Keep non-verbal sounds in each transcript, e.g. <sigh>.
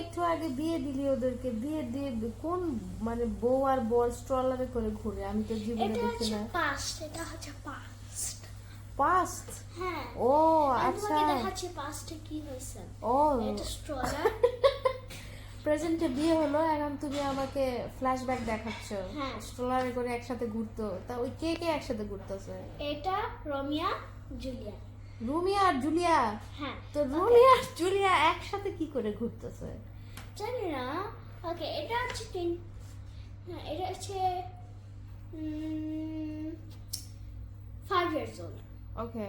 একটু আগে বিয়ে দিলি ওদেরকে। বিয়ে দিয়ে কোন মানে বউ আর বর স্ট্রলারে করে ঘুরে? আমি তো জীবনে দেখি না। পাস্ট এটা হচ্ছে পাস্ট পাস্ট হ্যাঁ। ও আচ্ছা তোমাকে দেখাচ্ছি পাস্টে কি হয়েছে। ও। এটা স্ট্রলার প্রেজেন্টে <laughs> বিয়ে হলো এখন তুমি আমাকে ফ্ল্যাশব্যাক দেখাচ্ছ। স্ট্রলারে করে একসাথে ঘুরতো। তা ওই কে কে একসাথে ঘুরতেছে? এটা রমিয়া জুলিয়া। রুমিয়া আর জুলিয়া? হ্যাঁ তো রুমিয়া আর জুলিয়া একসাথে কি করে ঘুরতেছে? জানি না। ওকে এটা হচ্ছে তিন হ্যাঁ এটা হচ্ছে ফাইভ ইয়ার্স ওল্ড ওকে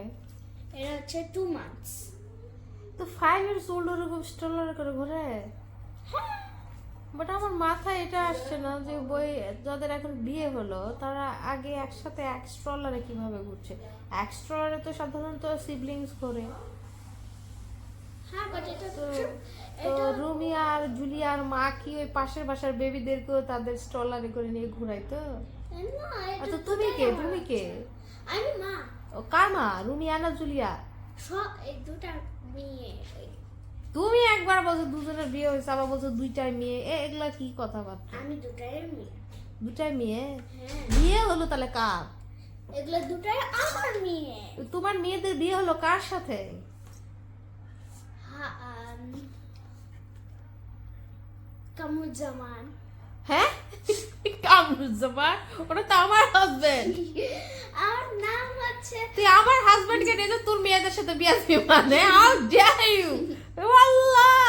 এটা হচ্ছে টু মান্থস তো ফাইভ ইয়ার্স ওল্ড ওরকম স্ট্রলারে করে ঘুরে? হ্যাঁ। বাট আমার মাথায় এটা আসছে না যে বই যাদের এখন বিয়ে হলো তারা আগে একসাথে এক স্ট্রলারে কীভাবে ঘুরছে? এক স্ট্রলারে তো সাধারণত সিবলিংস করে হ্যাঁ তো রুমিয়া আর জুলিয়ার মা কি ওই পাশের বাসার বেবিদেরকেও তাদের স্ট্রলারে করে নিয়ে ঘুরাইতো আচ্ছা তুমি কে? তুমি কে? আমি মা। ও কার মা? রুমিয়া না জুলিয়া? সব দুটা মেয়ে। তুমি একবার বলছো দুজনের বিয়ে হয়েছে আবার বলছো দুইটাই মেয়ে। এ এগুলা কি কথাবার্তা? আমি দুটাই মেয়ে। দুটাই মেয়ে? হ্যাঁ। বিয়ে হলো তাহলে কার? এগুলো দুটাই আমার মেয়ে। তোমার মেয়েদের বিয়ে হলো কার সাথে? হ্যাঁ কামরুজ্জামান। হ্যাঁ? কামরুজ্জামান? ওটা তো আমার হাজবেন্ড আমার নাম হচ্ছে তুই আমার হাজবেন্ডকে নিয়ে তোর মেয়েদের সাথে বিয়ে দিবি মানে? How dare you Allah